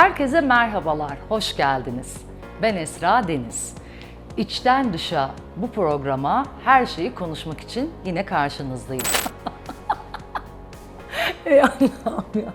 Herkese merhabalar, hoş geldiniz. Ben Esra Deniz. İçten dışa bu programa her şeyi konuşmak için yine karşınızdayım. Ey Allah'ım ya.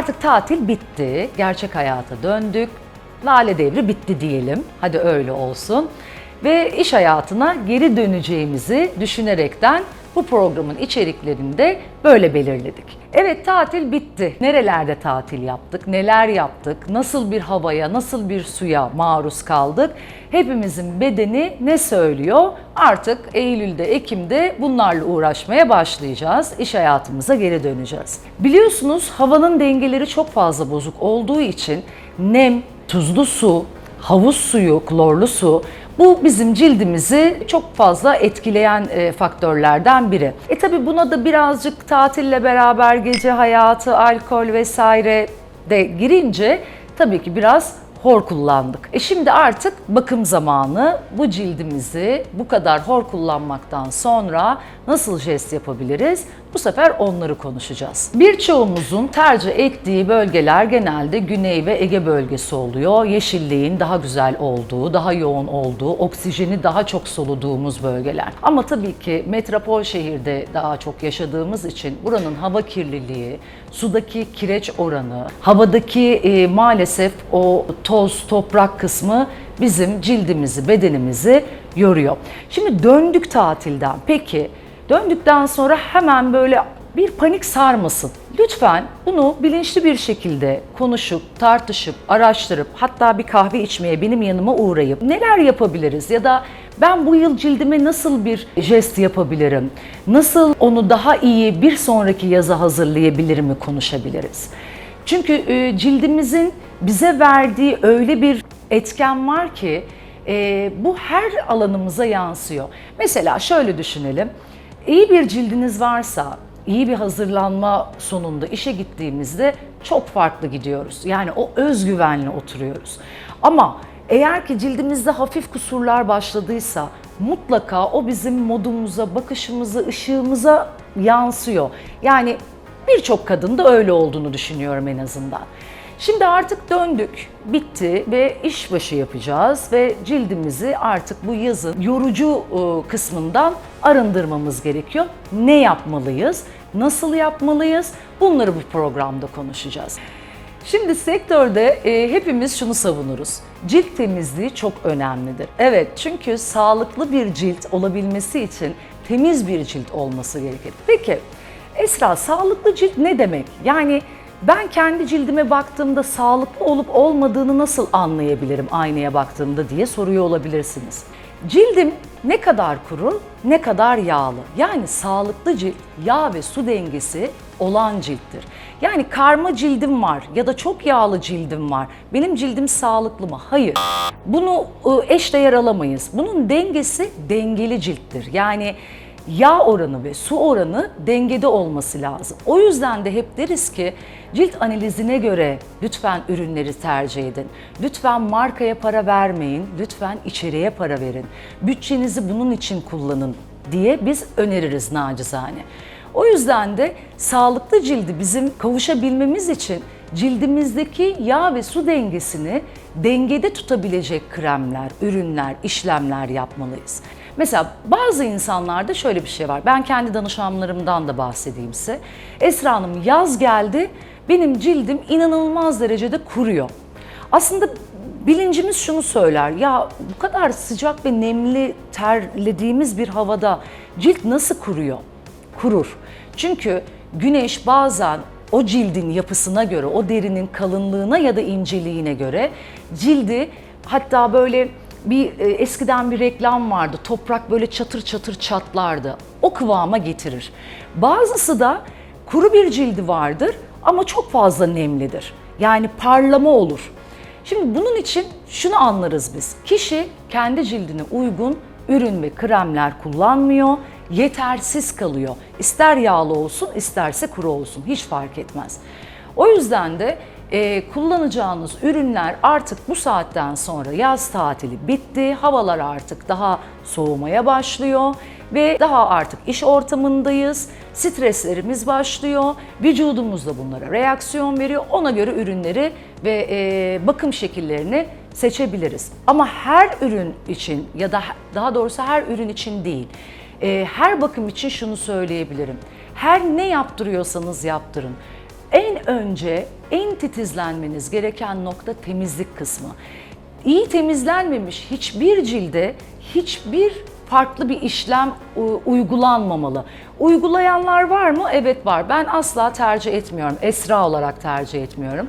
Artık tatil bitti, gerçek hayata döndük. Lale devri bitti diyelim, hadi öyle olsun. Ve iş hayatına geri döneceğimizi düşünerekten bu programın içeriklerini de böyle belirledik. Evet tatil bitti. Nerelerde tatil yaptık, neler yaptık, nasıl bir havaya, nasıl bir suya maruz kaldık? Hepimizin bedeni ne söylüyor? Artık Eylül'de, Ekim'de bunlarla uğraşmaya başlayacağız. İş hayatımıza geri döneceğiz. Biliyorsunuz havanın dengeleri çok fazla bozuk olduğu için nem, tuzlu su, havuz suyu, klorlu su bu bizim cildimizi çok fazla etkileyen e, faktörlerden biri. E tabi buna da birazcık tatille beraber gece hayatı, alkol vesaire de girince tabii ki biraz hor kullandık. E şimdi artık bakım zamanı. Bu cildimizi bu kadar hor kullanmaktan sonra nasıl jest yapabiliriz? Bu sefer onları konuşacağız. Birçoğumuzun tercih ettiği bölgeler genelde Güney ve Ege bölgesi oluyor. Yeşilliğin daha güzel olduğu, daha yoğun olduğu, oksijeni daha çok soluduğumuz bölgeler. Ama tabii ki metropol şehirde daha çok yaşadığımız için buranın hava kirliliği, sudaki kireç oranı, havadaki e, maalesef o toz, toprak kısmı bizim cildimizi, bedenimizi yoruyor. Şimdi döndük tatilden. Peki döndükten sonra hemen böyle bir panik sarmasın. Lütfen bunu bilinçli bir şekilde konuşup, tartışıp, araştırıp hatta bir kahve içmeye benim yanıma uğrayıp neler yapabiliriz ya da ben bu yıl cildime nasıl bir jest yapabilirim? Nasıl onu daha iyi bir sonraki yaza hazırlayabilirim mi konuşabiliriz? Çünkü e, cildimizin bize verdiği öyle bir etken var ki e, bu her alanımıza yansıyor. Mesela şöyle düşünelim. İyi bir cildiniz varsa, iyi bir hazırlanma sonunda işe gittiğimizde çok farklı gidiyoruz. Yani o özgüvenle oturuyoruz. Ama eğer ki cildimizde hafif kusurlar başladıysa mutlaka o bizim modumuza, bakışımıza, ışığımıza yansıyor. Yani birçok kadında öyle olduğunu düşünüyorum en azından. Şimdi artık döndük, bitti ve işbaşı yapacağız ve cildimizi artık bu yazın yorucu e, kısmından arındırmamız gerekiyor. Ne yapmalıyız? Nasıl yapmalıyız? Bunları bu programda konuşacağız. Şimdi sektörde e, hepimiz şunu savunuruz. Cilt temizliği çok önemlidir. Evet çünkü sağlıklı bir cilt olabilmesi için temiz bir cilt olması gerekir. Peki Esra sağlıklı cilt ne demek? Yani ben kendi cildime baktığımda sağlıklı olup olmadığını nasıl anlayabilirim aynaya baktığımda diye soruyor olabilirsiniz. Cildim ne kadar kuru, ne kadar yağlı. Yani sağlıklı cilt yağ ve su dengesi olan cilttir. Yani karma cildim var ya da çok yağlı cildim var. Benim cildim sağlıklı mı? Hayır. Bunu ı, eşdeğer alamayız. Bunun dengesi dengeli cilttir. Yani yağ oranı ve su oranı dengede olması lazım. O yüzden de hep deriz ki cilt analizine göre lütfen ürünleri tercih edin. Lütfen markaya para vermeyin, lütfen içeriye para verin. Bütçenizi bunun için kullanın diye biz öneririz nacizane. O yüzden de sağlıklı cildi bizim kavuşabilmemiz için cildimizdeki yağ ve su dengesini dengede tutabilecek kremler, ürünler, işlemler yapmalıyız. Mesela bazı insanlarda şöyle bir şey var. Ben kendi danışanlarımdan da bahsedeyim size. Esra Hanım yaz geldi, benim cildim inanılmaz derecede kuruyor. Aslında bilincimiz şunu söyler. Ya bu kadar sıcak ve nemli terlediğimiz bir havada cilt nasıl kuruyor? Kurur. Çünkü güneş bazen o cildin yapısına göre, o derinin kalınlığına ya da inceliğine göre cildi hatta böyle bir e, eskiden bir reklam vardı. Toprak böyle çatır çatır çatlardı. O kıvama getirir. Bazısı da kuru bir cildi vardır ama çok fazla nemlidir. Yani parlama olur. Şimdi bunun için şunu anlarız biz. Kişi kendi cildine uygun ürün ve kremler kullanmıyor, yetersiz kalıyor. İster yağlı olsun, isterse kuru olsun, hiç fark etmez. O yüzden de e, kullanacağınız ürünler artık bu saatten sonra yaz tatili bitti, havalar artık daha soğumaya başlıyor ve daha artık iş ortamındayız. Streslerimiz başlıyor. Vücudumuz da bunlara reaksiyon veriyor. Ona göre ürünleri ve e, bakım şekillerini seçebiliriz. Ama her ürün için ya da daha doğrusu her ürün için değil. e, her bakım için şunu söyleyebilirim. Her ne yaptırıyorsanız yaptırın. Önce en titizlenmeniz gereken nokta temizlik kısmı. İyi temizlenmemiş hiçbir cilde hiçbir farklı bir işlem uygulanmamalı. Uygulayanlar var mı? Evet var. Ben asla tercih etmiyorum. Esra olarak tercih etmiyorum.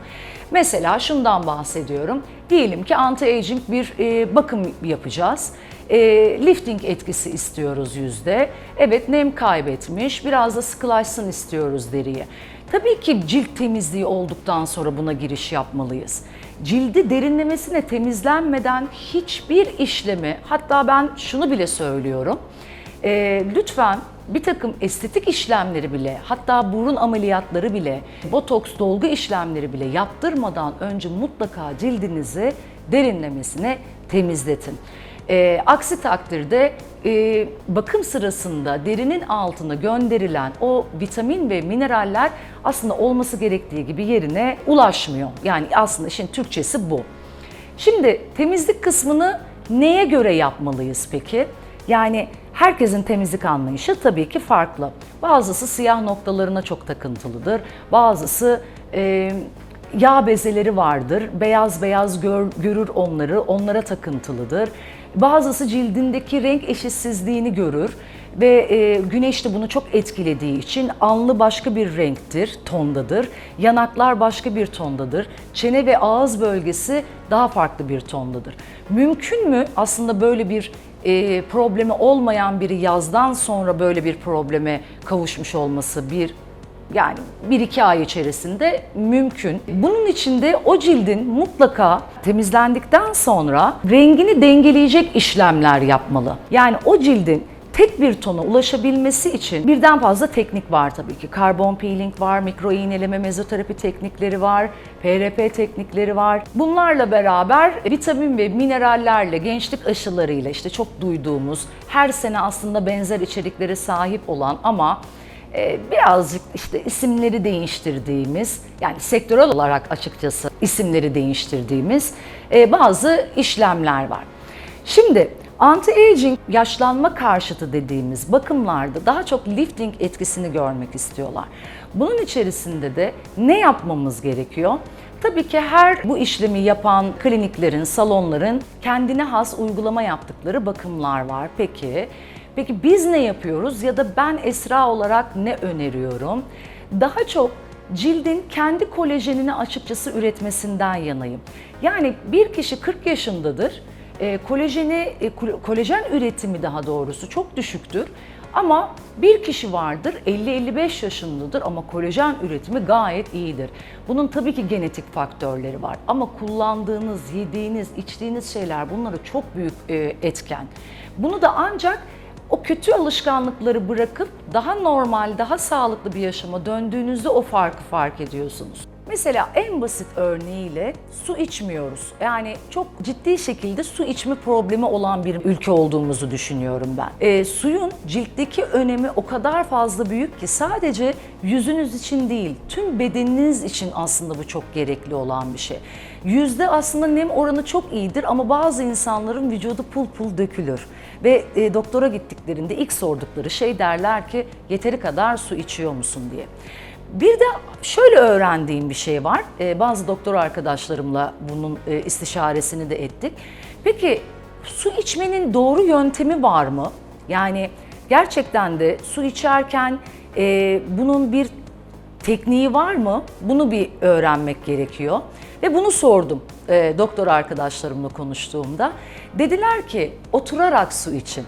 Mesela şundan bahsediyorum. Diyelim ki anti-aging bir e, bakım yapacağız. E, lifting etkisi istiyoruz yüzde. Evet nem kaybetmiş, biraz da sıkılaşsın istiyoruz deriye. Tabii ki cilt temizliği olduktan sonra buna giriş yapmalıyız. Cildi derinlemesine temizlenmeden hiçbir işlemi, hatta ben şunu bile söylüyorum. e, lütfen bir takım estetik işlemleri bile, hatta burun ameliyatları bile, botoks dolgu işlemleri bile yaptırmadan önce mutlaka cildinizi derinlemesine temizletin. E, aksi takdirde e, bakım sırasında derinin altına gönderilen o vitamin ve mineraller aslında olması gerektiği gibi yerine ulaşmıyor. Yani aslında işin Türkçesi bu. Şimdi temizlik kısmını neye göre yapmalıyız peki? Yani herkesin temizlik anlayışı tabii ki farklı. Bazısı siyah noktalarına çok takıntılıdır. Bazısı e, yağ bezeleri vardır. Beyaz beyaz gör- görür onları, onlara takıntılıdır. Bazısı cildindeki renk eşitsizliğini görür ve e, güneş de bunu çok etkilediği için alnı başka bir renktir, tondadır. Yanaklar başka bir tondadır. Çene ve ağız bölgesi daha farklı bir tondadır. Mümkün mü aslında böyle bir e, problemi olmayan biri yazdan sonra böyle bir probleme kavuşmuş olması bir yani bir iki ay içerisinde mümkün. Bunun için de o cildin mutlaka temizlendikten sonra rengini dengeleyecek işlemler yapmalı. Yani o cildin tek bir tona ulaşabilmesi için birden fazla teknik var tabii ki. Karbon peeling var, mikro iğneleme mezoterapi teknikleri var, PRP teknikleri var. Bunlarla beraber vitamin ve minerallerle, gençlik aşılarıyla işte çok duyduğumuz, her sene aslında benzer içeriklere sahip olan ama birazcık işte isimleri değiştirdiğimiz yani sektörel olarak açıkçası isimleri değiştirdiğimiz e, bazı işlemler var. Şimdi anti-aging yaşlanma karşıtı dediğimiz bakımlarda daha çok lifting etkisini görmek istiyorlar. Bunun içerisinde de ne yapmamız gerekiyor? Tabii ki her bu işlemi yapan kliniklerin, salonların kendine has uygulama yaptıkları bakımlar var. Peki Peki biz ne yapıyoruz ya da ben Esra olarak ne öneriyorum? Daha çok cildin kendi kolajenini açıkçası üretmesinden yanayım. Yani bir kişi 40 yaşındadır, e, kolajeni, e, kol- kolajen üretimi daha doğrusu çok düşüktür. Ama bir kişi vardır 50-55 yaşındadır ama kolajen üretimi gayet iyidir. Bunun tabii ki genetik faktörleri var ama kullandığınız, yediğiniz, içtiğiniz şeyler bunlara çok büyük e, etken. Bunu da ancak o kötü alışkanlıkları bırakıp daha normal, daha sağlıklı bir yaşama döndüğünüzde o farkı fark ediyorsunuz. Mesela en basit örneğiyle su içmiyoruz. Yani çok ciddi şekilde su içme problemi olan bir ülke olduğumuzu düşünüyorum ben. E, suyun ciltteki önemi o kadar fazla büyük ki sadece yüzünüz için değil, tüm bedeniniz için aslında bu çok gerekli olan bir şey. Yüzde aslında nem oranı çok iyidir ama bazı insanların vücudu pul pul dökülür. Ve e, doktora gittiklerinde ilk sordukları şey derler ki yeteri kadar su içiyor musun diye. Bir de şöyle öğrendiğim bir şey var. E, bazı doktor arkadaşlarımla bunun e, istişaresini de ettik. Peki su içmenin doğru yöntemi var mı? Yani gerçekten de su içerken e, bunun bir tekniği var mı? Bunu bir öğrenmek gerekiyor. Ve bunu sordum. E, doktor arkadaşlarımla konuştuğumda dediler ki oturarak su için.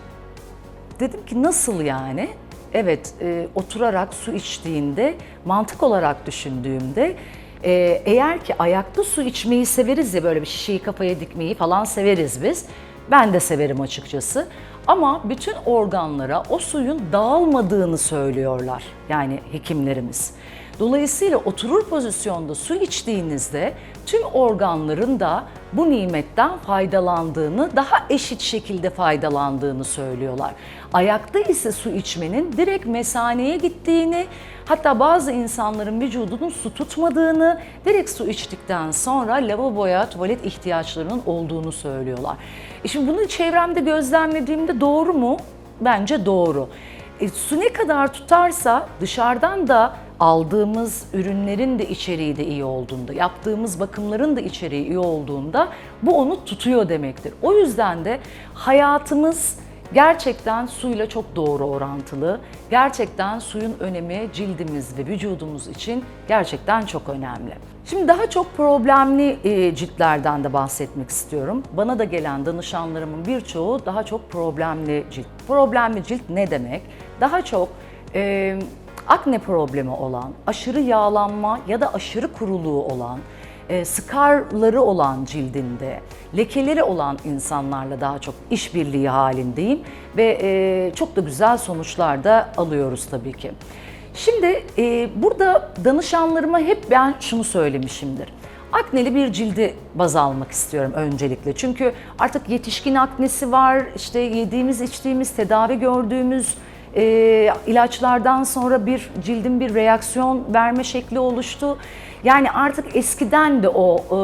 Dedim ki nasıl yani? Evet, e, oturarak su içtiğinde, mantık olarak düşündüğümde e, eğer ki ayakta su içmeyi severiz ya böyle bir şişeyi kafaya dikmeyi falan severiz biz. Ben de severim açıkçası. Ama bütün organlara o suyun dağılmadığını söylüyorlar yani hekimlerimiz. Dolayısıyla oturur pozisyonda su içtiğinizde tüm organların da bu nimetten faydalandığını, daha eşit şekilde faydalandığını söylüyorlar. Ayakta ise su içmenin direkt mesaneye gittiğini, hatta bazı insanların vücudunun su tutmadığını, direkt su içtikten sonra lavaboya, tuvalet ihtiyaçlarının olduğunu söylüyorlar. E şimdi bunu çevremde gözlemlediğimde doğru mu? Bence doğru. E, su ne kadar tutarsa dışarıdan da aldığımız ürünlerin de içeriği de iyi olduğunda, yaptığımız bakımların da içeriği iyi olduğunda bu onu tutuyor demektir. O yüzden de hayatımız gerçekten suyla çok doğru orantılı. Gerçekten suyun önemi cildimiz ve vücudumuz için gerçekten çok önemli. Şimdi daha çok problemli e, ciltlerden de bahsetmek istiyorum. Bana da gelen danışanlarımın birçoğu daha çok problemli cilt. Problemli cilt ne demek? Daha çok e, akne problemi olan, aşırı yağlanma ya da aşırı kuruluğu olan, e, skarları olan cildinde, lekeleri olan insanlarla daha çok işbirliği halindeyim ve e, çok da güzel sonuçlar da alıyoruz tabii ki. Şimdi e, burada danışanlarıma hep ben şunu söylemişimdir. Akneli bir cildi baz almak istiyorum öncelikle. Çünkü artık yetişkin aknesi var, işte yediğimiz, içtiğimiz, tedavi gördüğümüz e, ilaçlardan sonra bir cildin bir reaksiyon verme şekli oluştu. Yani artık eskiden de o e,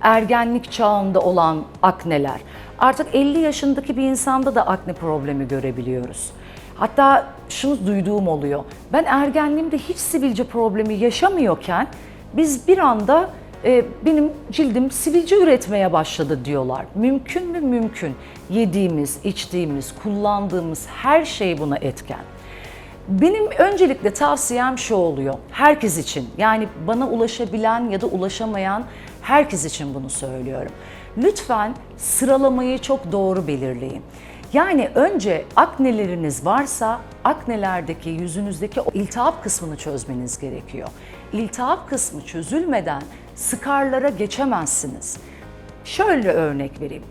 ergenlik çağında olan akneler. Artık 50 yaşındaki bir insanda da akne problemi görebiliyoruz. Hatta şunu duyduğum oluyor. Ben ergenliğimde hiç sivilce problemi yaşamıyorken biz bir anda e, benim cildim sivilce üretmeye başladı diyorlar. Mümkün mü? Mümkün. Yediğimiz, içtiğimiz, kullandığımız her şey buna etken. Benim öncelikle tavsiyem şu oluyor. Herkes için yani bana ulaşabilen ya da ulaşamayan herkes için bunu söylüyorum. Lütfen sıralamayı çok doğru belirleyin. Yani önce akneleriniz varsa aknelerdeki yüzünüzdeki iltihap kısmını çözmeniz gerekiyor. İltihap kısmı çözülmeden skarlara geçemezsiniz. Şöyle örnek vereyim.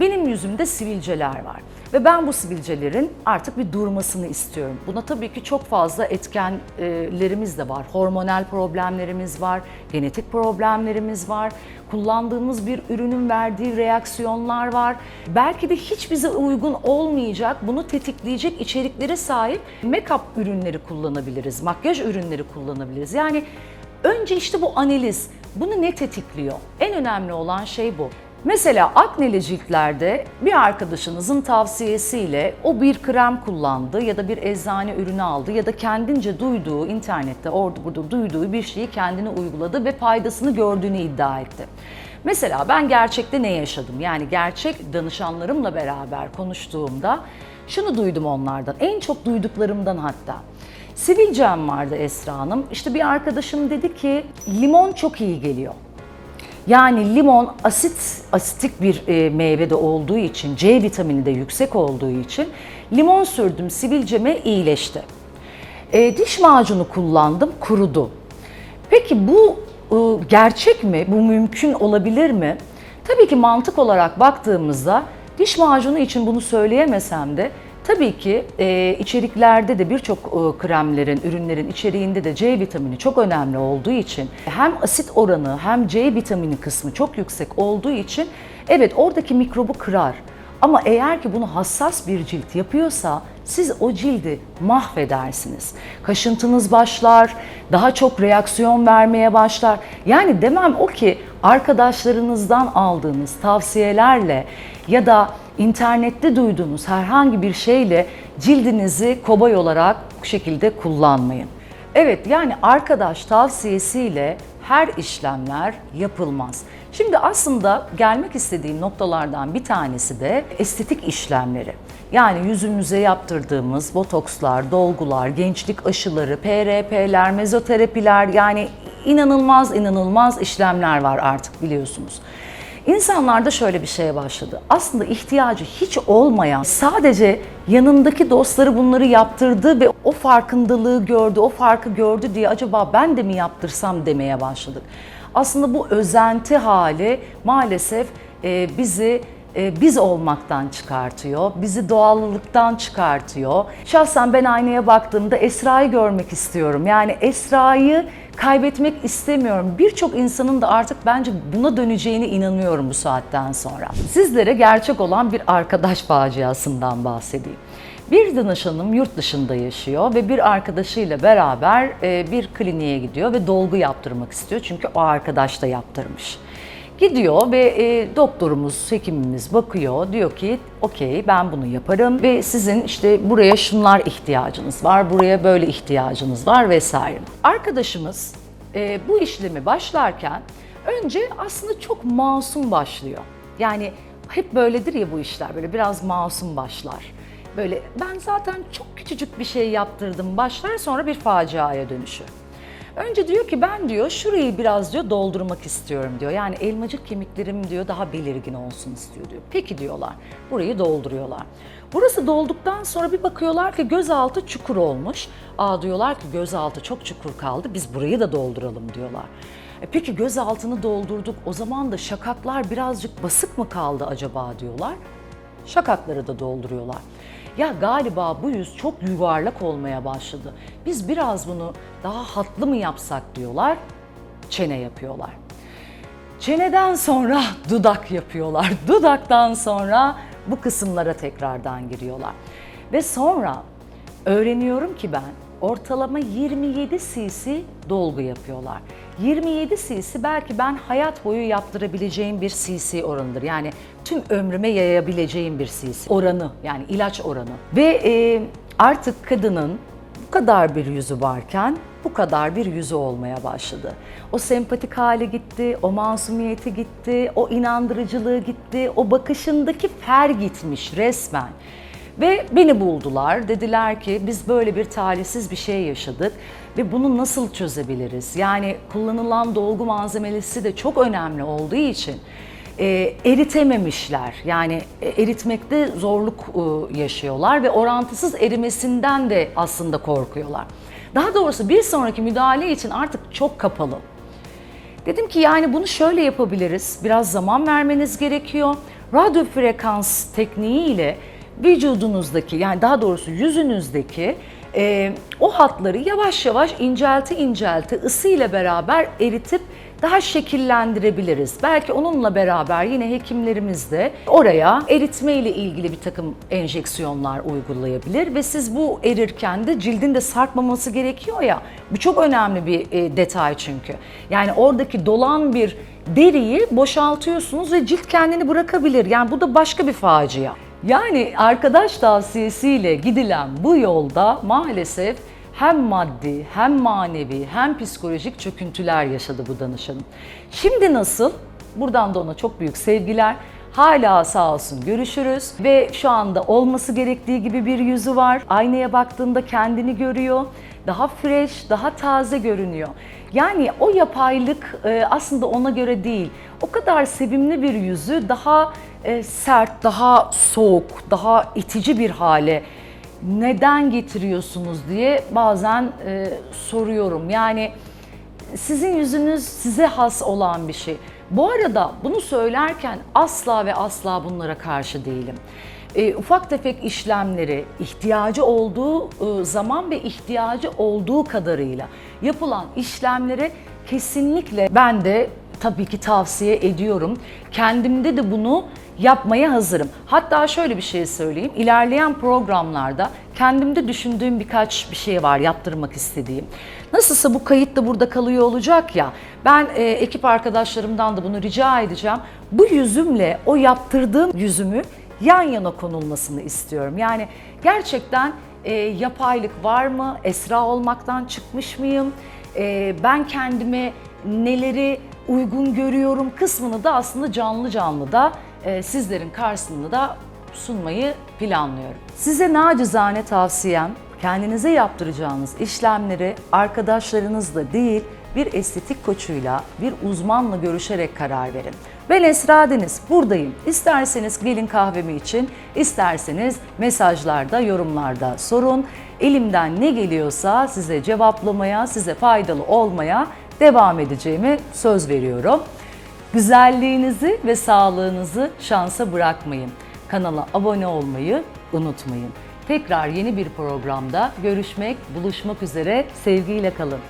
Benim yüzümde sivilceler var ve ben bu sivilcelerin artık bir durmasını istiyorum. Buna tabii ki çok fazla etkenlerimiz de var. Hormonal problemlerimiz var, genetik problemlerimiz var, kullandığımız bir ürünün verdiği reaksiyonlar var. Belki de hiç bize uygun olmayacak, bunu tetikleyecek içeriklere sahip make-up ürünleri kullanabiliriz, makyaj ürünleri kullanabiliriz. Yani önce işte bu analiz, bunu ne tetikliyor? En önemli olan şey bu. Mesela akneli ciltlerde bir arkadaşınızın tavsiyesiyle o bir krem kullandı ya da bir eczane ürünü aldı ya da kendince duyduğu internette orada burada duyduğu bir şeyi kendine uyguladı ve faydasını gördüğünü iddia etti. Mesela ben gerçekte ne yaşadım? Yani gerçek danışanlarımla beraber konuştuğumda şunu duydum onlardan. En çok duyduklarımdan hatta. Sivilcem vardı Esra Hanım. İşte bir arkadaşım dedi ki limon çok iyi geliyor. Yani limon asit asitik bir e, meyve de olduğu için, C vitamini de yüksek olduğu için limon sürdüm sivilceme iyileşti. E, diş macunu kullandım kurudu. Peki bu e, gerçek mi? Bu mümkün olabilir mi? Tabii ki mantık olarak baktığımızda diş macunu için bunu söyleyemesem de Tabii ki e, içeriklerde de birçok e, kremlerin, ürünlerin içeriğinde de C vitamini çok önemli olduğu için hem asit oranı hem C vitamini kısmı çok yüksek olduğu için evet oradaki mikrobu kırar. Ama eğer ki bunu hassas bir cilt yapıyorsa siz o cildi mahvedersiniz. Kaşıntınız başlar, daha çok reaksiyon vermeye başlar. Yani demem o ki arkadaşlarınızdan aldığınız tavsiyelerle ya da internette duyduğunuz herhangi bir şeyle cildinizi kobay olarak bu şekilde kullanmayın. Evet yani arkadaş tavsiyesiyle her işlemler yapılmaz. Şimdi aslında gelmek istediğim noktalardan bir tanesi de estetik işlemleri. Yani yüzümüze yaptırdığımız botokslar, dolgular, gençlik aşıları, PRP'ler, mezoterapiler yani inanılmaz inanılmaz işlemler var artık biliyorsunuz. İnsanlarda şöyle bir şeye başladı. Aslında ihtiyacı hiç olmayan, sadece yanındaki dostları bunları yaptırdı ve o farkındalığı gördü, o farkı gördü diye acaba ben de mi yaptırsam demeye başladık. Aslında bu özenti hali maalesef e, bizi e, biz olmaktan çıkartıyor, bizi doğallılıktan çıkartıyor. Şahsen ben aynaya baktığımda Esra'yı görmek istiyorum. Yani Esra'yı kaybetmek istemiyorum. Birçok insanın da artık bence buna döneceğine inanıyorum bu saatten sonra. Sizlere gerçek olan bir arkadaş faciasından bahsedeyim. Bir danışanım yurt dışında yaşıyor ve bir arkadaşıyla beraber e, bir kliniğe gidiyor ve dolgu yaptırmak istiyor çünkü o arkadaş da yaptırmış. Gidiyor ve e, doktorumuz, hekimimiz bakıyor. Diyor ki okey ben bunu yaparım ve sizin işte buraya şunlar ihtiyacınız var, buraya böyle ihtiyacınız var vesaire. Arkadaşımız e, bu işlemi başlarken önce aslında çok masum başlıyor. Yani hep böyledir ya bu işler böyle biraz masum başlar. Böyle ben zaten çok küçücük bir şey yaptırdım başlar sonra bir faciaya dönüşür. Önce diyor ki ben diyor şurayı biraz diyor doldurmak istiyorum diyor. Yani elmacık kemiklerim diyor daha belirgin olsun istiyor diyor. Peki diyorlar. Burayı dolduruyorlar. Burası dolduktan sonra bir bakıyorlar ki gözaltı çukur olmuş. Aa diyorlar ki gözaltı çok çukur kaldı biz burayı da dolduralım diyorlar. E peki gözaltını doldurduk o zaman da şakaklar birazcık basık mı kaldı acaba diyorlar. Şakakları da dolduruyorlar. Ya galiba bu yüz çok yuvarlak olmaya başladı. Biz biraz bunu daha hatlı mı yapsak diyorlar. Çene yapıyorlar. Çeneden sonra dudak yapıyorlar. Dudaktan sonra bu kısımlara tekrardan giriyorlar. Ve sonra öğreniyorum ki ben ortalama 27 cc dolgu yapıyorlar. 27 cc belki ben hayat boyu yaptırabileceğim bir cc oranıdır. Yani tüm ömrüme yayabileceğim bir cc oranı yani ilaç oranı. Ve e, artık kadının bu kadar bir yüzü varken bu kadar bir yüzü olmaya başladı. O sempatik hali gitti, o masumiyeti gitti, o inandırıcılığı gitti, o bakışındaki fer gitmiş resmen. Ve beni buldular. Dediler ki biz böyle bir talihsiz bir şey yaşadık ve bunu nasıl çözebiliriz? Yani kullanılan dolgu malzemesi de çok önemli olduğu için e, eritememişler. Yani e, eritmekte zorluk e, yaşıyorlar ve orantısız erimesinden de aslında korkuyorlar. Daha doğrusu bir sonraki müdahale için artık çok kapalı. Dedim ki yani bunu şöyle yapabiliriz. Biraz zaman vermeniz gerekiyor. Radyo frekans tekniğiyle vücudunuzdaki yani daha doğrusu yüzünüzdeki e, o hatları yavaş yavaş incelti incelti ısı ile beraber eritip daha şekillendirebiliriz. Belki onunla beraber yine hekimlerimiz de oraya eritme ile ilgili bir takım enjeksiyonlar uygulayabilir ve siz bu erirken de cildin de sarkmaması gerekiyor ya. Bu çok önemli bir e, detay çünkü. Yani oradaki dolan bir deriyi boşaltıyorsunuz ve cilt kendini bırakabilir. Yani bu da başka bir facia. Yani arkadaş tavsiyesiyle gidilen bu yolda maalesef hem maddi hem manevi hem psikolojik çöküntüler yaşadı bu danışanım. Şimdi nasıl? Buradan da ona çok büyük sevgiler. Hala sağ olsun görüşürüz ve şu anda olması gerektiği gibi bir yüzü var. Aynaya baktığında kendini görüyor. Daha fresh, daha taze görünüyor. Yani o yapaylık e, aslında ona göre değil. O kadar sevimli bir yüzü daha e, sert, daha soğuk, daha itici bir hale neden getiriyorsunuz diye bazen e, soruyorum. Yani sizin yüzünüz size has olan bir şey. Bu arada bunu söylerken asla ve asla bunlara karşı değilim. E, ufak tefek işlemleri ihtiyacı olduğu e, zaman ve ihtiyacı olduğu kadarıyla yapılan işlemlere kesinlikle ben de tabii ki tavsiye ediyorum. Kendimde de bunu yapmaya hazırım. Hatta şöyle bir şey söyleyeyim. İlerleyen programlarda kendimde düşündüğüm birkaç bir şey var yaptırmak istediğim. Nasılsa bu kayıt da burada kalıyor olacak ya. Ben e, ekip arkadaşlarımdan da bunu rica edeceğim. Bu yüzümle o yaptırdığım yüzümü yan yana konulmasını istiyorum. Yani gerçekten e, yapaylık var mı? Esra olmaktan çıkmış mıyım? E, ben kendime neleri uygun görüyorum kısmını da aslında canlı canlı da e, sizlerin karşısında da sunmayı planlıyorum. Size nacizane tavsiyem kendinize yaptıracağınız işlemleri arkadaşlarınızla değil bir estetik koçuyla, bir uzmanla görüşerek karar verin. Ben Esra Deniz, buradayım. İsterseniz gelin kahvemi için, isterseniz mesajlarda, yorumlarda sorun. Elimden ne geliyorsa size cevaplamaya, size faydalı olmaya devam edeceğimi söz veriyorum. Güzelliğinizi ve sağlığınızı şansa bırakmayın. Kanala abone olmayı unutmayın. Tekrar yeni bir programda görüşmek, buluşmak üzere. Sevgiyle kalın.